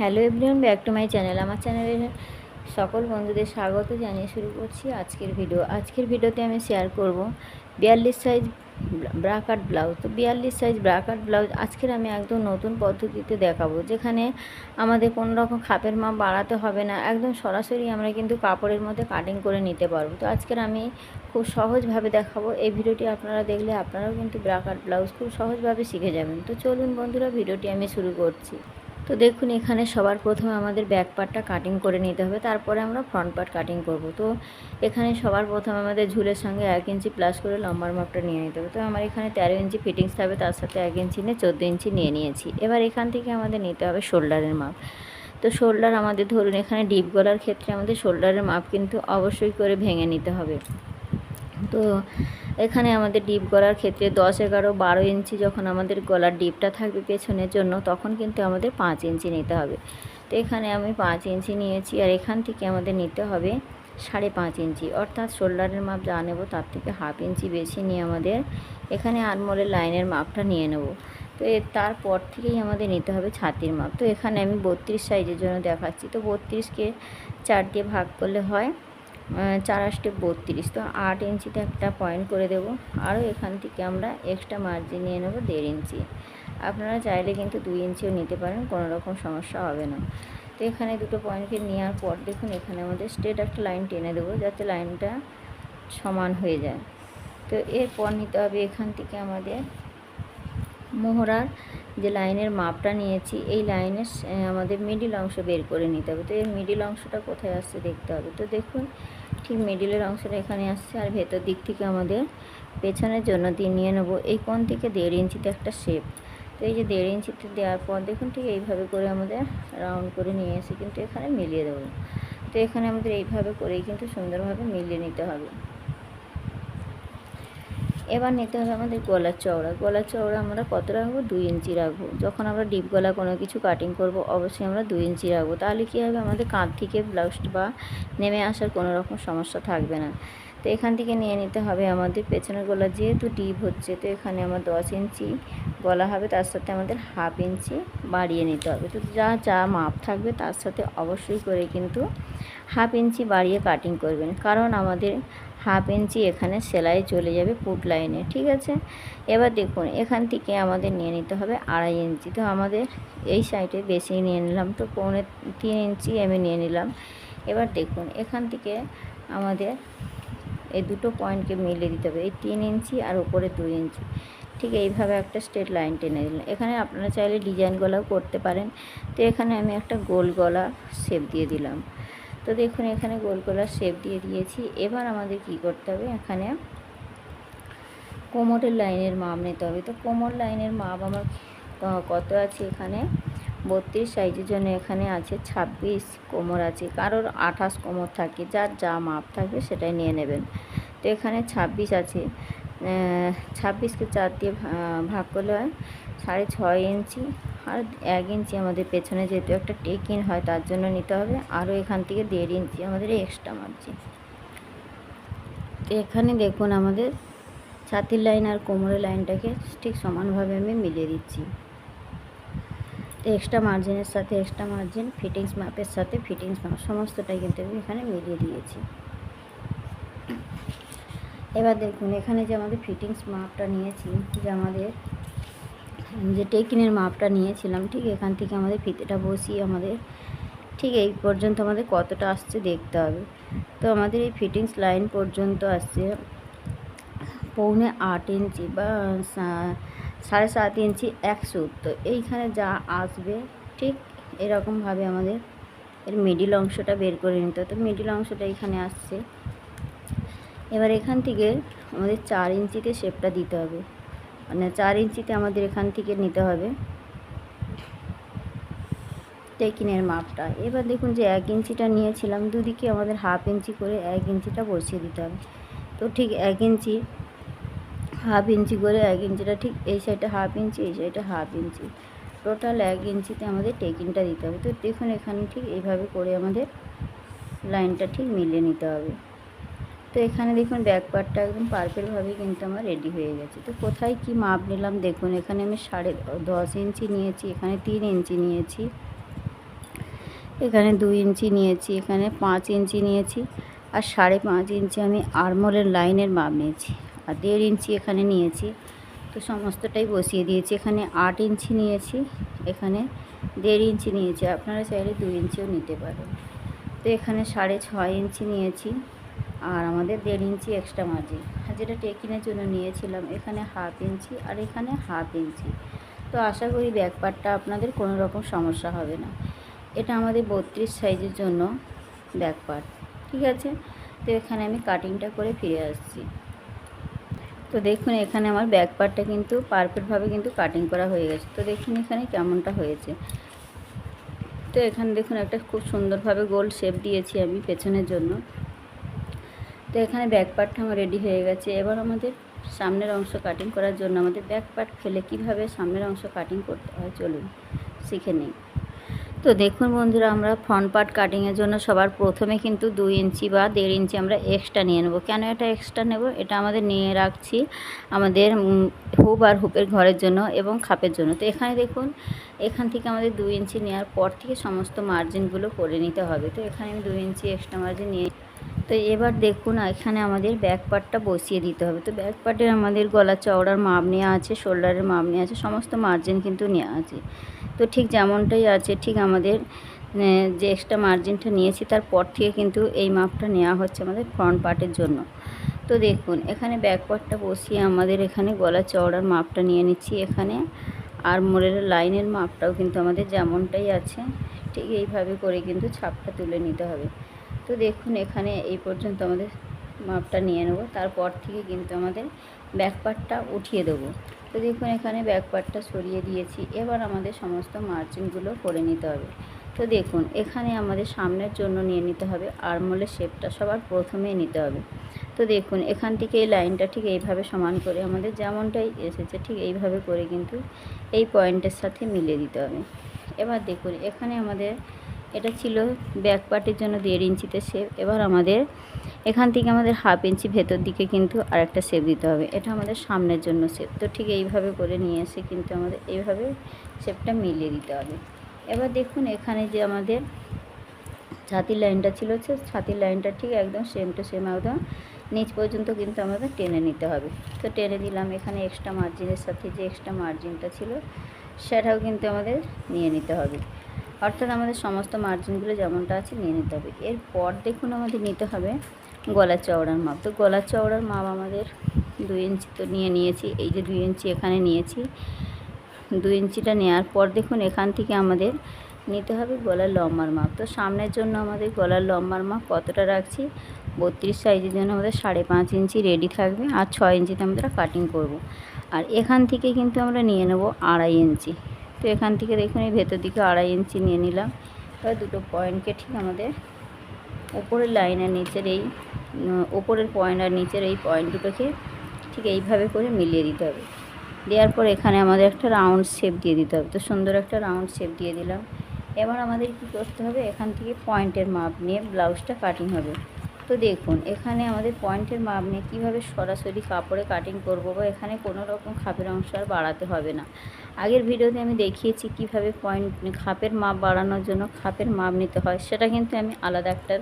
Hello everyone, back to my channel. আমার চ্যানেলের সকল বন্ধুদের স্বাগত জানিয়ে শুরু করছি আজকের ভিডিও। আজকের ভিডিওতে আমি শেয়ার করব বিয়াল্লিশ সাইজ ব্রাকাট ব্লাউজ তো বিয়াল্লিশ সাইজ ব্রাকাট ব্লাউজ আজকের আমি একদম নতুন পদ্ধতিতে দেখাবো, যেখানে আমাদের কোনো রকম খাপের মাপ বাড়াতে হবে না। একদম সরাসরি আমরা কিন্তু কাপড়ের মধ্যে কাটিং করে নিতে পারব। তো আজকের আমি খুব সহজভাবে দেখাবো। এই ভিডিওটি আপনারা দেখলে আপনারাও কিন্তু ব্রাকাট ব্লাউজ খুব সহজভাবে শিখে যাবেন। তো চলুন বন্ধুরা, ভিডিওটি আমি শুরু করছি। তো দেখুন, এখানে সবার প্রথমে আমাদের ব্যাক পার্টটা কাটিং করে নিতে হবে, তারপরে আমরা ফ্রন্ট পার্ট কাটিং করব। তো এখানে সবার প্রথমে আমাদের ঝুলের সঙ্গে এক ইঞ্চি প্লাস করে লম্বার মাপটা নিয়ে নিতে হবে। তো আমার এখানে তেরো ইঞ্চি ফিটিংস থাকবে, তার সাথে এক ইঞ্চি নিয়ে চোদ্দ ইঞ্চি নিয়ে নিয়েছি। এবার এখান থেকে আমাদের নিতে হবে শোল্ডারের মাপ তো শোল্ডার আমাদের ধরুন, এখানে ডিপ গলার ক্ষেত্রে আমাদের শোল্ডারের মাপ কিন্তু অবশ্যই করে ভেঙে নিতে হবে। তো এখানে আমাদের ডিপ গলার ক্ষেত্রে দশ, এগারো, বারো ইঞ্চি যখন আমাদের গলার ডিপটা থাকবে পেছনের জন্য, তখন কিন্তু আমাদের পাঁচ ইঞ্চি নিতে হবে। তো এখানে আমি পাঁচ ইঞ্চি নিয়েছি আর এখান থেকে আমাদের নিতে হবে সাড়ে পাঁচ ইঞ্চি। অর্থাৎ শোল্ডারের মাপ যা নেব তার থেকে হাফ ইঞ্চি বেশি নিয়ে আমাদের এখানে আনমোলের লাইনের মাপটা নিয়ে নেব। তো এর তারপর থেকেই আমাদের নিতে হবে ছাতির মাপ। তো এখানে আমি বত্রিশ সাইজের জন্য দেখাচ্ছি। তো বত্রিশকে চার দিয়ে ভাগ করলে হয় চার আষ্টে বত্রিশ। তো আট ইঞ্চিতে একটা পয়েন্ট করে দেব। আরও এখান থেকে আমরা এক্সট্রা মার্জিন নিয়ে নেব দেড় ইঞ্চি। আপনারা চাইলে কিন্তু দুই ইঞ্চিও নিতে পারেন, কোনো রকম সমস্যা হবে না। তো এখানে দুটো পয়েন্টকে নেওয়ার পর দেখুন, এখানে আমাদের স্ট্রেট একটা লাইন টেনে দেবো, যাতে লাইনটা সমান হয়ে যায়। তো এরপর নিতে হবে এখান থেকে আমাদের মোহরার যে লাইনের মাপটা নিয়েছি, এই লাইনের আমাদের মিডিল অংশ বের করে নিতে হবে। তো এর মিডিল অংশটা কোথায় আসছে দেখতে হবে। তো দেখুন ঠিক মিডিলের অংশটা এখানে আসছে আর ভেতর দিক থেকে আমাদের পেছনের জন্য দিয়ে নিয়ে নেব। এই কোন থেকে দেড় ইঞ্চিতে একটা শেপ তো এই যে দেড় ইঞ্চিতে দেওয়ার পর দেখুন ঠিক এইভাবে করে আমাদের রাউন্ড করে নিয়ে এসে কিন্তু এখানে মিলিয়ে দেবো। তো এখানে আমাদের এইভাবে করেই কিন্তু সুন্দরভাবে মিলিয়ে নিতে হবে। এবার নিতে হবে আমাদের গলার চওড়া। গলার চওড়া আমরা কত রাখব? দুই ইঞ্চি রাখব। যখন আমরা ডিপ গলা কোনো কিছু কাটিং করব, অবশ্যই আমরা দুই ইঞ্চি রাখব। তাহলে কী হবে? আমাদের কাঁধ থেকে ব্লাউজ বা নেমে আসার কোনো রকম সমস্যা থাকবে না। তো এখান থেকে নিয়ে নিতে হবে আমাদের পেছনের গলা যেহেতু ডিপ হচ্ছে, তো এখানে আমার দশ ইঞ্চি গলা হবে, তার সাথে আমাদের হাফ ইঞ্চি বাড়িয়ে নিতে হবে। তো যা যা মাপ থাকবে, তার সাথে অবশ্যই করে কিন্তু হাফ ইঞ্চি বাড়িয়ে কাটিং করবেন। কারণ আমাদের হাফ ইঞ্চি এখানে সেলাই চলে যাবে পুট লাইনে, ঠিক আছে? এবার দেখুন, এখান থেকে আমাদের নিয়ে নিতে হবে আড়াই ইঞ্চি। তো আমাদের এই সাইডে বেশি নিয়ে নিলাম, তো পৌনে তিন ইঞ্চি আমি নিয়ে নিলাম। এবার দেখুন, এখান থেকে আমাদের এই দুটো পয়েন্টকে মিলিয়ে দিতে হবে, এই তিন ইঞ্চি আর উপরে দুই ইঞ্চি। ঠিক এইভাবে একটা স্ট্রেট লাইন টেনে দিলাম এখানে আপনারা চাইলে ডিজাইন গলাও করতে পারেন। তো এখানে আমি একটা গোল গলা শেপ দিয়ে দিলাম। তো দেখুন, এখানে গোল গলার শেপ দিয়ে দিয়েছি। এবার আমাদের কি করতে হবে? এখানে কোমরের লাইনের মাপ নিতে হবে। তো কোমর লাইনের মাপ আমার কত আছে এখানে? বত্রিশ। সাইজের জন্য এখানে আছে ছাব্বিশ কোমর আছে। কারোর আঠাশ কোমর থাকে, যার যা মাপ থাকবে সেটাই নিয়ে নেবেন। তো এখানে ছাব্বিশ আছে। ছাব্বিশকে চার দিয়ে ভাগ করলে হয় সাড়ে ছয় ইঞ্চি। আর এক ইঞ্চি আমাদের পেছনে যেহেতু একটা টেক ইন হয়, তার জন্য নিতে হবে। আরও এখান থেকে দেড় ইঞ্চি আমাদের এক্সট্রা মার্জিন তো এখানে দেখুন আমাদের ছাতির লাইন আর কোমরের লাইনটাকে ঠিক সমানভাবে আমি মিলিয়ে দিচ্ছি। এক্সট্রা মার্জিনের সাথে এক্সট্রা মার্জিন ফিটিংস মাপের সাথে ফিটিংস মাপ সমস্তটাই কিন্তু আমি এখানে মিলিয়ে দিয়েছি। এবার দেখুন, এখানে যে আমাদের ফিটিংস মাপটা নিয়েছি, যে আমাদের যে টেকিনের মাপটা নিয়েছিলাম, ঠিক এখান থেকে আমাদের ফিতেটা বসিয়ে আমাদের, ঠিক এই পর্যন্ত আমাদের কতটা আসছে দেখতে হবে। তো আমাদের এই ফিটিংস লাইন পর্যন্ত আসছে পৌনে আট ইঞ্চি বা সাড়ে সাত ইঞ্চি একশো। তো এইখানে যা আসবে, ঠিক এরকমভাবে আমাদের এর মিডিল অংশটা বের করে নিতে তো মিডিল অংশটা এখানে আসছে। এবার এখান থেকে আমাদের চার ইঞ্চিতে শেপটা দিতে হবে। মানে চার ইঞ্চিতে আমাদের এখান থেকে নিতে হবে। টেকিনের মাপটা। এবার দেখুন যে এক ইঞ্চিটা নিয়েছিলাম, দুদিকে আমাদের হাফ ইঞ্চি করে এক ইঞ্চিটা বসিয়ে দিতে হবে। তো ঠিক এক ইঞ্চি, হাফ ইঞ্চি করে এক ইঞ্চিটা ঠিক এই সাইডটা হাফ ইঞ্চি, এই সাইডটা হাফ ইঞ্চি। টোটাল এক ইঞ্চিতে আমাদের টেকিংটা দিতে হবে। তো দেখুন এখানে ঠিক এইভাবে করে আমাদের লাইনটা ঠিক মিলিয়ে নিতে হবে। তো এখানে দেখুন, ব্যাক পার্টটা একদম পারফেক্টভাবেই কিন্তু আমার রেডি হয়ে গেছে। তো কোথায় কি মাপ নিলাম দেখুন, এখানে আমি সাড়ে দশ ইঞ্চি নিয়েছি, এখানে তিন ইঞ্চি নিয়েছি, এখানে দুই ইঞ্চি নিয়েছি, এখানে পাঁচ ইঞ্চি নিয়েছি, আর সাড়ে পাঁচ ইঞ্চি আমি আরমোলের লাইনের মাপ নিয়েছি, আর দেড় ইঞ্চি এখানে নিয়েছি। তো সমস্তটাই বসিয়ে দিয়েছি, এখানে আট ইঞ্চি নিয়েছি, এখানে দেড় ইঞ্চি নিয়েছি, আপনারা চাইলে দু ইঞ্চিও নিতে পারেন। তো এখানে সাড়ে ছয় ইঞ্চি নিয়েছি আর আমাদের দেড় ইঞ্চি এক্সট্রা মার্জিন যেটা টেকিনের জন্য নিয়েছিলাম, এখানে হাফ ইঞ্চি আর এখানে হাফ ইঞ্চি। তো আশা করি ব্যাক পার্টটা আপনাদের কোনো রকম সমস্যা হবে না। এটা আমাদের বত্রিশ সাইজের জন্য ব্যাক পার্ট ঠিক আছে? তো এখানে আমি কাটিংটা করে ফিরে আসছি। তো দেখুন, এখানে আমার ব্যাক পার্টটা কিন্তু পারফেক্টভাবে কিন্তু কাটিং করা হয়ে গেছে। তো দেখুন এখানে কেমনটা হয়েছে। তো এখানে দেখুন একটা খুব সুন্দরভাবে গোল শেপ দিয়েছি আমি পেছনের জন্য। তো এখানে ব্যাক পার্টটা আমার রেডি হয়ে গেছে। এবার আমাদের সামনের অংশ কাটিং করার জন্য আমাদের ব্যাক পার্ট ফেলে কীভাবে সামনের অংশ কাটিং করতে হয় চলুন শিখে নিই। তো দেখুন বন্ধুরা, আমরা ফ্রন্ট পার্ট কাটিংয়ের জন্য সবার প্রথমে কিন্তু দুই ইঞ্চি বা দেড় ইঞ্চি আমরা এক্সট্রা নিয়ে নেব। কেন এটা এক্সট্রা নেব? এটা আমাদের নিয়ে রাখছি আমাদের হুপ আর হুপের ঘরের জন্য এবং খাপের জন্য। তো এখানে দেখুন, এখান থেকে আমাদের দুই ইঞ্চি নেওয়ার পর থেকে সমস্ত মার্জিনগুলো করে নিতে হবে। তো এখানে আমি দুই ইঞ্চি এক্সট্রা মার্জিন নিয়ে তো এবার দেখুন, এখানে আমাদের ব্যাক পার্টটা বসিয়ে দিতে হবে। তো ব্যাক পার্টের আমাদের গলা চওড়ার মাপ নেওয়া আছে শোল্ডারের মাপ নেওয়া আছে, সমস্ত মার্জিন কিন্তু নেওয়া আছে। তো ঠিক যেমনটাই আছে, ঠিক আমাদের যে এক্সট্রা মার্জিনটা নিয়েছি তারপর থেকে কিন্তু এই মাপটা নেওয়া হচ্ছে আমাদের ফ্রন্ট পার্টের জন্য। তো দেখুন, এখানে ব্যাক পার্টটা বসিয়ে আমাদের এখানে গলা চওড়ার মাপটা নিয়ে নিচ্ছি। এখানে আর মোড়ের লাইনের মাপটাও কিন্তু আমাদের যেমনটাই আছে, ঠিক এইভাবে করে কিন্তু ছাপটা তুলে নিতে হবে। তো দেখুন, এখানে এই পর্যন্ত আমাদের মাপটা নিয়ে নেব। তারপর থেকে কিন্তু আমাদের ব্যাক পার্টটা উঠিয়ে দেবো। তো দেখুন, এখানে ব্যাক পার্টটা সরিয়ে দিয়েছি। এবার আমাদের সমস্ত মার্জিনগুলো করে নিতে হবে। তো দেখুন, এখানে আমাদের সামনের জন্য নিয়ে নিতে হবে। আরমোলের শেপটা সবার প্রথমেই নিতে হবে। তো দেখুন, এখান থেকে এই লাইনটা ঠিক এইভাবে সমান করে আমাদের যেমনটাই এসেছে, ঠিক এইভাবে করে কিন্তু এই পয়েন্টের সাথে মিলিয়ে দিতে হবে। এবার দেখুন, এখানে আমাদের এটা ছিল ব্যাক পার্টের জন্য দেড় ইঞ্চিতে শেপ এবার আমাদের এখান থেকে আমাদের হাফ ইঞ্চি ভেতর দিকে কিন্তু আরেকটা শেপ দিতে হবে। এটা আমাদের সামনের জন্য শেপ তো ঠিক এইভাবে করে নিয়ে এসে কিন্তু আমাদের এইভাবে শেপটা মিলিয়ে দিতে হবে। এবার দেখুন এখানে যে আমাদের ছাতির লাইনটা ছিল হচ্ছে ছাতির লাইনটা ঠিক একদম সেম টু সেম একদম নিচ পর্যন্ত কিন্তু আমাদের টেনে নিতে হবে। তো টেনে দিলাম। এখানে এক্সট্রা মার্জিনের সাথে যে এক্সট্রা মার্জিনটা ছিল, সেটাও কিন্তু আমাদের নিয়ে নিতে হবে। অর্থাৎ আমাদের সমস্ত মার্জিনগুলো যেমনটা আছে নিয়ে নিতে হবে। এরপর দেখুন আমাদের নিতে হবে গলার চওড়ার মাপ। তো গলার চওড়ার মাপ আমাদের দুই ইঞ্চি তো নিয়ে নিয়েছি, এই যে দুই ইঞ্চি এখানে নিয়েছি। দুই ইঞ্চিটা নেওয়ার পর দেখুন এখান থেকে আমাদের নিতে হবে গলার লম্বার মাপ। তো সামনের জন্য আমাদের গলার লম্বার মাপ কতটা রাখছি? বত্রিশ সাইজের জন্য আমাদের সাড়ে পাঁচ ইঞ্চি রেডি থাকবে আর ছয় ইঞ্চিতে আমরা কাটিং করব। আর এখান থেকে কিন্তু আমরা নিয়ে নেব আড়াই ইঞ্চি তো এখান থেকে দেখুন, এই ভেতর দিকে আড়াই ইঞ্চি নিয়ে নিলাম। এবার দুটো পয়েন্টকে ঠিক আমাদের ওপরের লাইন আর নিচের এই ওপরের পয়েন্ট আর নিচের এই পয়েন্ট দুটোকে ঠিক এইভাবে করে মিলিয়ে দিতে হবে। দেওয়ার পর এখানে আমাদের একটা রাউন্ড শেপ দিয়ে দিতে হবে। তো সুন্দর একটা রাউন্ড শেপ দিয়ে দিলাম। এবার আমাদের কি করতে হবে? এখান থেকে পয়েন্টের মাপ নিয়ে ব্লাউজটা কাটিং হবে। তো দেখুন, এখানে আমাদের পয়েন্টের মাপ নিয়ে কীভাবে সরাসরি কাপড়ে কাটিং করব বা এখানে কোনো রকম খাপের অংশ আর বাড়াতে হবে না। আগের ভিডিওতে আমি দেখিয়েছি কীভাবে পয়েন্ট খাপের মাপ বাড়ানোর জন্য খাপের মাপ নিতে হয়, সেটা কিন্তু আমি আলাদা একটা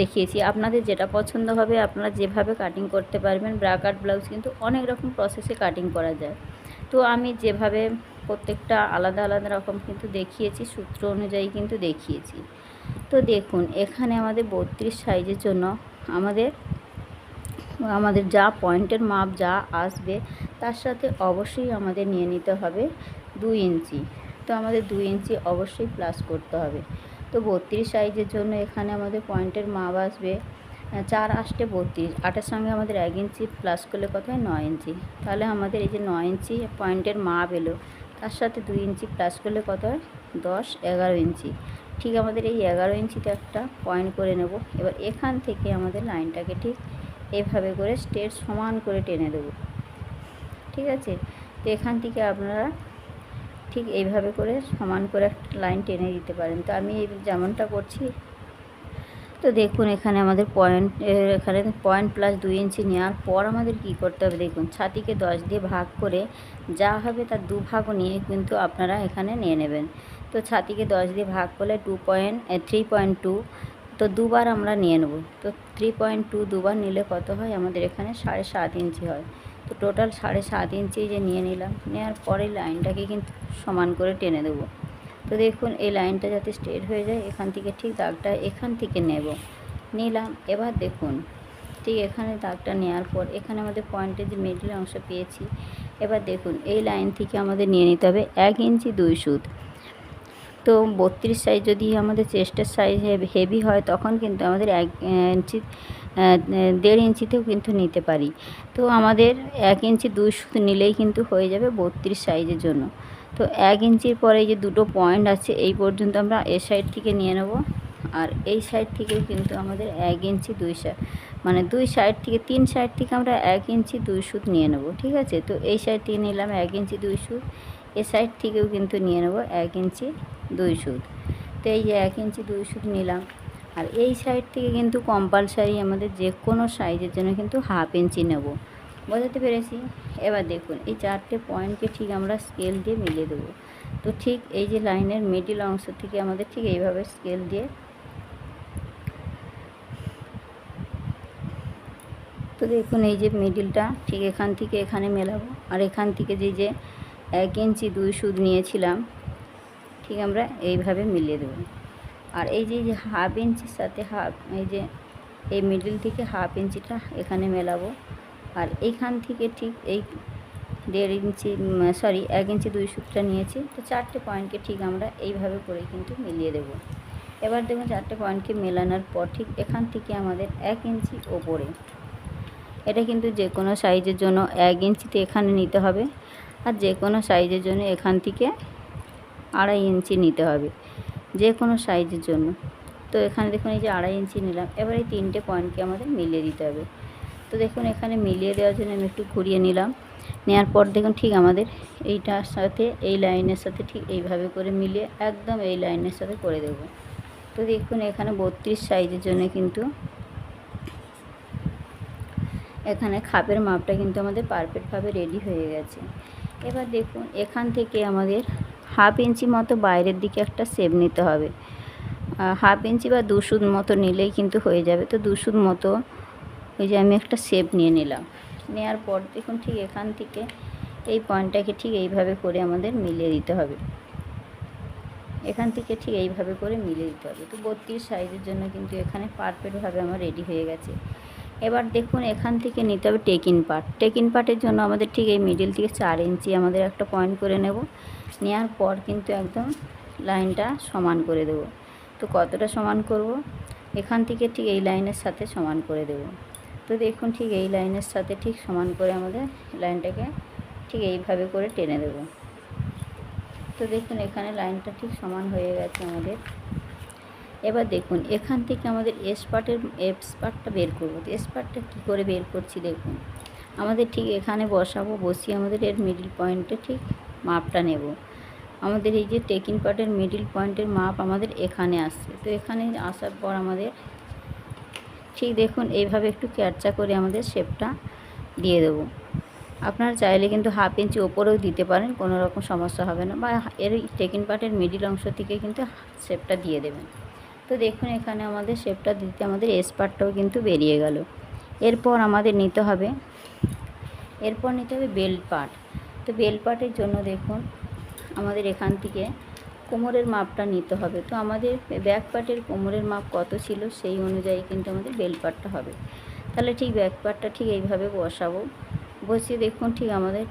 দেখিয়েছি। আপনাদের যেটা পছন্দ হবে, আপনারা যেভাবে কাটিং করতে পারবেন ব্রাকাট ব্লাউজ কিন্তু অনেক রকম প্রসেসে কাটিং করা যায়। তো আমি যেভাবে প্রত্যেকটা আলাদা আলাদা রকম কিন্তু দেখিয়েছি, সূত্র অনুযায়ী কিন্তু দেখিয়েছি। তো দেখুন, এখানে আমাদের বত্রিশ সাইজের জন্য আমাদের আমাদের যা পয়েন্টের মাপ যা আসবে, তার সাথে অবশ্যই আমাদের নিয়ে নিতে হবে দুই ইঞ্চি। তো আমাদের দুই ইঞ্চি অবশ্যই প্লাস করতে হবে। তো বত্রিশ সাইজের জন্য এখানে আমাদের পয়েন্টের মাপ আসবে চার আষ্টে বত্রিশ। আটের সঙ্গে আমাদের এক ইঞ্চি প্লাস করলে কত হয়? নয় ইঞ্চি। তাহলে আমাদের এই যে নয় ইঞ্চি পয়েন্টের মাপ এলো, তার সাথে দুই ইঞ্চি প্লাস করলে কত হয়? দশ, এগারো ইঞ্চি। ঠিক আমাদের এই এগারো ইঞ্চিতে একটা পয়েন্ট করে নেব। এবার এখান থেকে আমাদের লাইনটাকে ঠিক এভাবে করে স্টেট সমান করে টেনে দেব। ঠিক আছে? তো এখান থেকে আপনারা ঠিক এইভাবে করে সমান করে একটা লাইন টেনে দিতে পারেন। তো আমি এই যেমনটা করছি, তো দেখুন এখানে আমাদের পয়েন্ট এখানে পয়েন্ট প্লাস দুই ইঞ্চি নেওয়ার পর আমাদের কি করতে হবে? দেখুন, ছাতিকে দশ দিয়ে ভাগ করে যা হবে তার দু ভাগও নিয়ে কিন্তু আপনারা এখানে নিয়ে নেবেন। তো ছাতিকে দশ দিয়ে ভাগ করলে two point three point two তো দুবার আমরা নিয়ে নেব। তো থ্রি পয়েন্ট টু দুবার নিলে কত হয়? আমাদের এখানে সাড়ে সাত ইঞ্চি হয়। তো টোটাল সাড়ে সাত ইঞ্চি যে নিয়ে নিলাম নেওয়ার পরে লাইনটাকে কিন্তু সমান করে টেনে দেবো। তো দেখুন, এই লাইনটা যাতে স্ট্রেট হয়ে যায়, এখান থেকে ঠিক দাগটা এখান থেকে নেব। নিলাম, এবার দেখুন, ঠিক এখানে দাগটা নেওয়ার পর, এখানে আমাদের পয়েন্টের যে মিডল অংশ পেয়েছি। এবার দেখুন, এই লাইন থেকে আমাদের নিয়ে নিতে হবে এক ইঞ্চি দুই সুদ তো বত্রিশ সাইজ যদি আমাদের চেস্টের সাইজ হেভি হয়, তখন কিন্তু আমাদের এক ইঞ্চি দেড় ইঞ্চিতেও কিন্তু নিতে পারি। তো আমাদের এক ইঞ্চি দুই সুদ নিলেই কিন্তু হয়ে যাবে বত্রিশ সাইজের জন্য। তো এক ইঞ্চির পরে যে দুটো পয়েন্ট আছে, এই পর্যন্ত আমরা এ সাইড থেকে নিয়ে নেব। আর এই সাইড থেকেও কিন্তু আমাদের এক ইঞ্চি দুই মানে দুই সাইড থেকে, তিন সাইড থেকে আমরা এক ইঞ্চি দুই সুত নিয়ে নেব, ঠিক আছে? তো এই সাইড থেকে নিলাম এক ইঞ্চি দুই সুত, এ সাইড থেকেও কিন্তু নিয়ে নেব এক ইঞ্চি দুই সুদ তো এই যে এক ইঞ্চি দুই সুদ নিলাম। আর এই সাইড থেকে কিন্তু কম্পালসারি আমাদের যে কোনো সাইজের জন্য কিন্তু হাফ ইঞ্চি নেব। বোঝাতে পেরেছি? এবার দেখুন, এই চারটে পয়েন্টকে ঠিক আমরা স্কেল দিয়ে মিলিয়ে দেবো। তো ঠিক এই যে লাইনের মিডিল অংশ থেকে আমাদের ঠিক এইভাবে স্কেল দিয়ে তো দেখুন, এই যে মিডিলটা ঠিক এখান থেকে এখানে মেলাবো। আর এখান থেকে যে যে এক ইঞ্চি দুই সুদ নিয়েছিলাম ঠিক আমরা এইভাবে মিলিয়ে দেবো। আর এই যে হাফ ইঞ্চির সাথে হাফ এই যে, এই মিডিল থেকে হাফ ইঞ্চিটা এখানে মেলাবো। আর এইখান থেকে ঠিক এই দেড় ইঞ্চি সরি এক ইঞ্চি দুই সুতটা নিয়েছি। তো চারটে পয়েন্টকে ঠিক আমরা এইভাবে করে কিন্তু মিলিয়ে দেব। এবার দেখুন চারটে পয়েন্টকে মেলানোর পর ঠিক এখান থেকে আমাদের এক ইঞ্চি ওপরে। এটা কিন্তু যে কোনো সাইজের জন্য এক ইঞ্চিতে এখানে নিতে হবে। আর যে কোনো সাইজের জন্য এখান থেকে আড়াই ইঞ্চি নিতে হবে, যে কোনো সাইজের জন্য। তো এখানে দেখুন এই যে আড়াই ইঞ্চি নিলাম, এবার এই তিনটে পয়েন্টকে আমাদের মিলিয়ে দিতে হবে। তো দেখুন এখানে মিলিয়ে দেওয়ার জন্য আমি একটু ঘুরিয়ে নিলাম। নেওয়ার পর দেখুন ঠিক আমাদের এইটার সাথে, এই লাইনের সাথে ঠিক এইভাবে করে মিলিয়ে একদম এই লাইনের সাথে করে দেব। তো দেখুন এখানে বত্রিশ সাইজের জন্য কিন্তু এখানে খাপের মাপটা কিন্তু আমাদের পারফেক্টভাবে রেডি হয়ে গেছে। এবার দেখুন এখান থেকে আমাদের হাফ ইঞ্চি মতো বাইরের দিকে একটা সেপ নিতে হবে। হাফ ইঞ্চি বা দুশুদ মতো নিলেই কিন্তু হয়ে যাবে। তো দুশুদ মতো ওই যে আমি একটা শেপ নিয়ে নিলাম। নেওয়ার পর দেখুন ঠিক এখান থেকে এই পয়েন্টটাকে ঠিক এইভাবে করে আমাদের মিলিয়ে দিতে হবে। এখান থেকে ঠিক এইভাবে করে মিলিয়ে দিতে হবে। তো বত্রিশ সাইজের জন্য কিন্তু এখানে পারফেক্টভাবে আমার রেডি হয়ে গেছে। এবার দেখুন এখান থেকে নিতে হবে টেকিন পার্ট টেকিন পার্টের জন্য আমাদের ঠিক এই মিডিল থেকে চার ইঞ্চি আমাদের একটা পয়েন্ট করে নেব। নেওয়ার পর কিন্তু একদম লাইনটা সমান করে দেব। তো কতটা সমান করব? এখান থেকে ঠিক এই লাইনের সাথে সমান করে দেব। তো দেখুন ঠিক এই লাইনের সাথে ঠিক সমান করে আমাদের লাইনটাকে ঠিক এইভাবে করে টেনে দেব। তো দেখুন এখানে লাইনটা ঠিক সমান হয়ে গেছে আমাদের। এবার দেখুন এখান থেকে আমাদের এস পার্টের এস পার্টটা বের করব। তো এস পার্টটা কী করে বের করছি দেখুন। আমাদের ঠিক এখানে বসাবো, বসিয়ে আমাদের এর মিডিল পয়েন্টে ঠিক মাপটা নেব। আমাদের এই যে টেকিং পার্টের মিডিল পয়েন্টের মাপ আমাদের এখানে আসছে। তো এখানে আসার পর আমাদের ঠিক দেখুন, এইভাবে একটু ক্যারচা করে আমাদের শেপটা দিয়ে দেবো। আপনারা চাইলে কিন্তু হাফ ইঞ্চি ওপরেও দিতে পারেন, কোনো রকম সমস্যা হবে না। বা এর টেকিং পার্টের মিডিল অংশ থেকে কিন্তু শেপটা দিয়ে দেবেন। তো দেখুন, এখানে আমাদের শেপটা দিতে আমাদের এস পার্টটাও কিন্তু বেরিয়ে গেল। এরপর আমাদের নিতে হবে, এরপর নিতে হবে বেল্ট পার্ট তো বেল্ট পার্টের জন্য দেখুন, আমাদের এখান থেকে কোমরের মাপটা নিতে হবে। তো আমাদের ব্যাক পার্টের কোমরের মাপ কত ছিল সেই অনুযায়ী কিন্তু আমাদের বেল পার্টটা হবে। তাহলে ঠিক ব্যাক পার্টটা ঠিক এইভাবে বসাবো। বসিয়ে দেখুন ঠিক আমাদের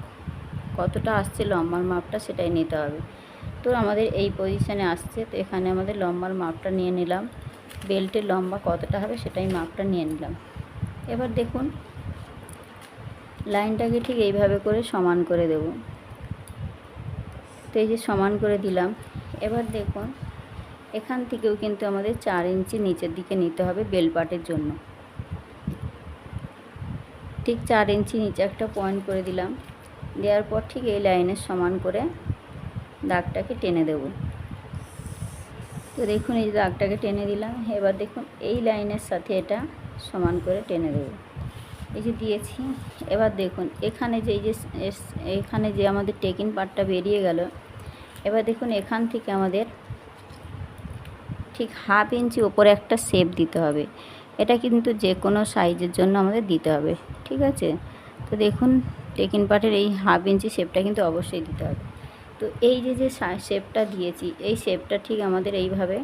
কতটা আসছে লম্বার মাপটা সেটাই নিতে হবে। তো আমাদের এই পজিশানে আসছে, তো এখানে আমাদের লম্বার মাপটা নিয়ে নিলাম। বেল্টের লম্বা কতটা হবে সেটাই মাপটা নিয়ে নিলাম। এবার দেখুন লাইনটাকে ঠিক এইভাবে করে সমান করে দেব। তো এই যে সমান করে দিলাম। এবার দেখুন, এখান থেকেও কিন্তু আমাদের চার ইঞ্চি নিচের দিকে নিতে হবে বেলপাটের জন্য। ঠিক চার ইঞ্চি নিচে একটা পয়েন্ট করে দিলাম। দেওয়ার পর ঠিক এই লাইনের সমান করে দাগটাকে টেনে দেব। তো দেখুন এই দাগটাকে টেনে দিলাম। এবার দেখুন এই লাইনের সাথে এটা সমান করে টেনে দেবো। এই যে দিয়েছি। এবার দেখুন, এখানে যে এই যে এখানে যে আমাদের টেকিং পার্টটা বেরিয়ে গেল, এবার দেখুন এখান থেকে আমাদের ঠিক হাফ ইঞ্চি ওপরে একটা শেপ দিতে হবে। এটা কিন্তু যে কোনো সাইজের জন্য আমাদের দিতে হবে, ঠিক আছে? তো দেখুন টেকিন পার্টের এই হাফ ইঞ্চি শেপটা কিন্তু অবশ্যই দিতে হবে। তো এই যে যে শেপটা দিয়েছি, এই শেপটা ঠিক আমাদের এইভাবে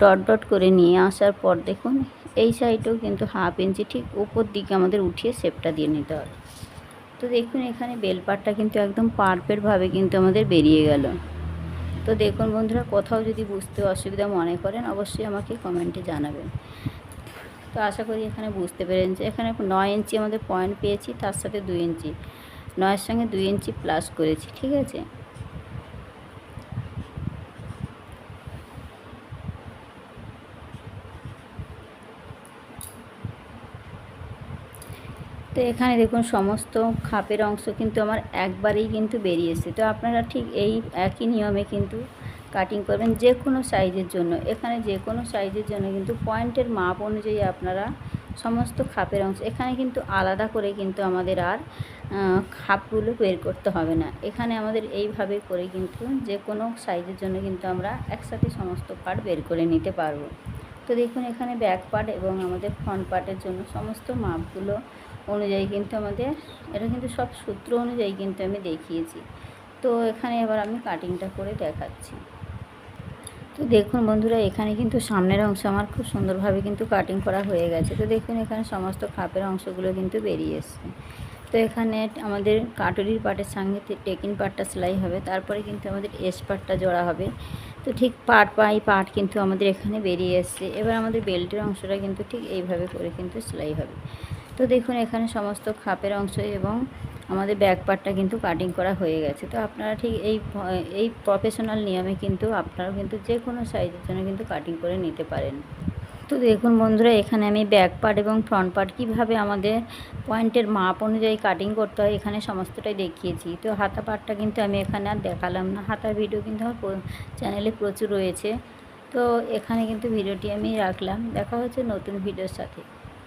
ডট ডট করে নিয়ে আসার পর দেখুন এই সাইডেও কিন্তু হাফ ইঞ্চি ঠিক উপর দিকে আমাদের উঠিয়ে শেপটা দিয়ে নিতে হবে। তো দেখুন এখানে বেলপাটটা কিন্তু একদম পারফেক্টভাবে কিন্তু আমাদের বেরিয়ে গেল। তো দেখুন বন্ধুরা, কোথাও যদি বুঝতে অসুবিধা মনে করেন, অবশ্যই আমাকে কমেন্টে জানাবেন। তো আশা করি এখানে বুঝতে পেরেছেন যে এখানে নয় ইঞ্চি আমাদের পয়েন্ট পেয়েছি, তার সাথে দুই ইঞ্চি। নয়ের সঙ্গে দুই ইঞ্চি প্লাস করেছি, ঠিক আছে? তো এখানে দেখুন সমস্ত খাপের অংশ কিন্তু আমার একবারেই কিন্তু বেরিয়েছে। তো আপনারা ঠিক এই একই নিয়মে কিন্তু কাটিং করবেন যে কোনো সাইজের জন্য। এখানে যে কোনো সাইজের জন্য কিন্তু পয়েন্টের মাপ অনুযায়ী আপনারা সমস্ত খাপের অংশ, এখানে কিন্তু আলাদা করে কিন্তু আমাদের আর খাপগুলো বের করতে হবে না। এখানে আমাদের এইভাবে করে কিন্তু যে কোনো সাইজের জন্য কিন্তু আমরা একসাথে সমস্ত পার্ট বের করে নিতে পারব। তো দেখুন এখানে ব্যাক পার্ট এবং আমাদের ফ্রন্ট পার্টের জন্য সমস্ত মাপগুলো অনুযায়ী কিন্তু আমাদের, এটা কিন্তু সব সূত্র অনুযায়ী কিন্তু আমি দেখিয়েছি। তো এখানে এবার আমি কাটিংটা করে দেখাচ্ছি। তো দেখুন বন্ধুরা, এখানে কিন্তু সামনের অংশ আমার খুব সুন্দরভাবে কিন্তু কাটিং করা হয়ে গেছে। তো দেখুন এখানে সমস্ত খাপের অংশগুলো কিন্তু বেরিয়ে এসছে। তো এখানে আমাদের কাটুরির পার্টের সঙ্গে টেকিন পার্টটা সেলাই হবে, তারপরে কিন্তু আমাদের এস পাটটা জোড়া হবে। তো ঠিক পাট বাই পাট কিন্তু আমাদের এখানে বেরিয়ে এসছে। এবার আমাদের বেল্টের অংশটা কিন্তু ঠিক এইভাবে করে কিন্তু সেলাই হবে। তো দেখুন, এখানে সমস্ত খাপের অংশ এবং আমাদের ব্যাক পার্টটা কিন্তু কাটিং করা হয়ে গেছে। তো আপনারা ঠিক এই এই প্রফেশনাল নিয়মে কিন্তু আপনারা কিন্তু যে কোনো সাইজের জন্য কিন্তু কাটিং করে নিতে পারেন। তো দেখুন বন্ধুরা, এখানে আমি ব্যাক পার্ট এবং ফ্রন্ট পার্ট কীভাবে আমাদের পয়েন্টের মাপ অনুযায়ী কাটিং করতে হয়, এখানে সমস্তটাই দেখিয়েছি। তো হাতা পার্টটা কিন্তু আমি এখানে আর দেখালাম না। হাতার ভিডিও কিন্তু আমার চ্যানেলে প্রচুর রয়েছে। তো এখানে কিন্তু ভিডিওটি আমি রাখলাম। দেখা হচ্ছে নতুন ভিডিওর সাথে।